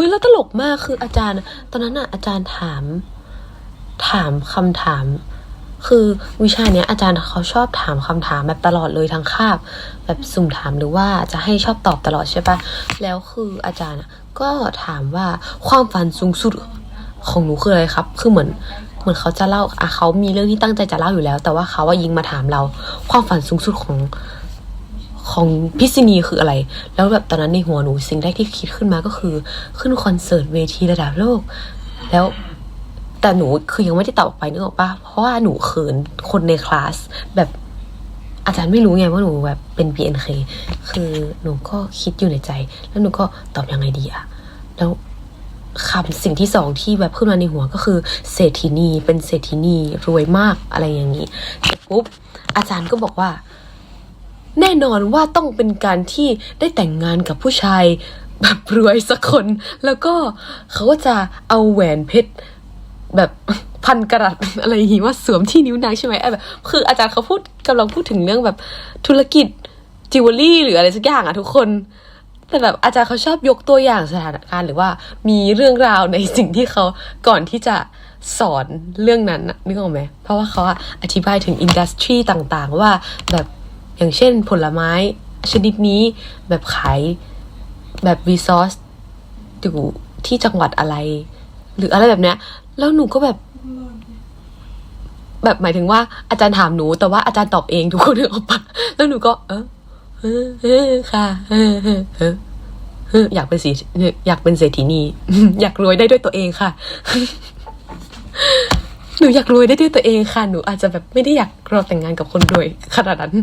อุ้ยแล้วตลกมากคืออาจารย์ ตอนนั้นอะอาจารย์ถาม ถามคำถาม คือวิชาเนี้ยอาจารย์เขาชอบถามคำถามแบบตลอดเลยทั้งคาบ แบบสุ่มถามหรือว่าจะให้ชอบตอบตลอดใช่ปะแล้วคืออาจารย์ก็ถามว่าความฝันสูงสุดของหนูคืออะไรครับ คือเหมือนเหมือนเขาจะเล่าอะเขามีเรื่องที่ตั้งใจจะเล่าอยู่แล้ว แต่ว่าเขาว่ายิงมาถามเรา ความฝันสูงสุดของ ของพิษณีคืออะไร แล้วแบบตอนนั้นในหัวหนูสิ่งแรกที่คิดขึ้นมาก็คือขึ้นคอนเสิร์ตเวทีระดับโลก แล้วแต่หนูคือยังไม่ได้ตอบออกไปนึกออกปะเพราะว่าหนูเขินคนในคลาสแบบอาจารย์ไม่รู้ไงว่าหนูแบบเป็น BNK คือหนูก็คิดอยู่ในใจ แล้วหนูก็ตอบยังไงดีอะแล้วคำสิ่งที่สองที่แบบขึ้นมาในหัวก็คือเศรษฐินีเป็นเศรษฐินีรวยมากอะไรอย่างนี้เสร็จปุ๊บอาจารย์ก็บอกว่า แน่นอนว่าต้องเป็นการที่ได้แต่งงานกับผู้ชาย แบบรวยสักคน แล้วก็เขาก็จะเอาแหวนเพชรแบบพันกรัตอะไรอย่างงี้ว่าสวมที่นิ้วนางใช่ไหมไอ้แบบคืออาจารย์เขาพูดกำลังพูดถึงเรื่องแบบธุรกิจจิวเวลรี่หรืออะไรสักอย่างอะทุกคน แต่แบบอาจารย์เขาชอบยกตัวอย่างสถานการณ์หรือว่ามีเรื่องราวในสิ่งที่เขาก่อนที่จะสอนเรื่องนั้นนะนึกออกไหม เพราะว่าเขาอธิบายถึงอินดัสทรีต่างๆ ว่าแบบ อย่างเช่นผลไม้ชนิดนี้แบบขายแบบรีซอสอยู่ที่จังหวัดอะไร หรืออะไรแบบเนี้ย แล้วหนูก็แบบ แบบหมายถึงว่าอาจารย์ถามหนู แต่ว่าอาจารย์ตอบเองทุกคนนึกออกปะแล้วหนูก็ เออเออค่ะเออเออเออเอออยากเป็นสีอยากเป็นเศรษฐีนีอยากรวยได้ด้วยตัวเองค่ะ หนูอยากรวยได้ด้วยตัวเองค่ะ หนูอาจจะแบบไม่ได้อยากรอแต่งงานกับคนรวยขนาดนั้น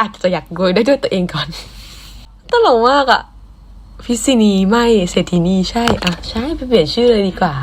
อาจจะอยากรวยได้ด้วยตัวเองก่อน ตลกมากอะพิซินีไม่เศรษฐีนีใช่ อะ ใช่ไปเปลี่ยนชื่อเลยดีกว่า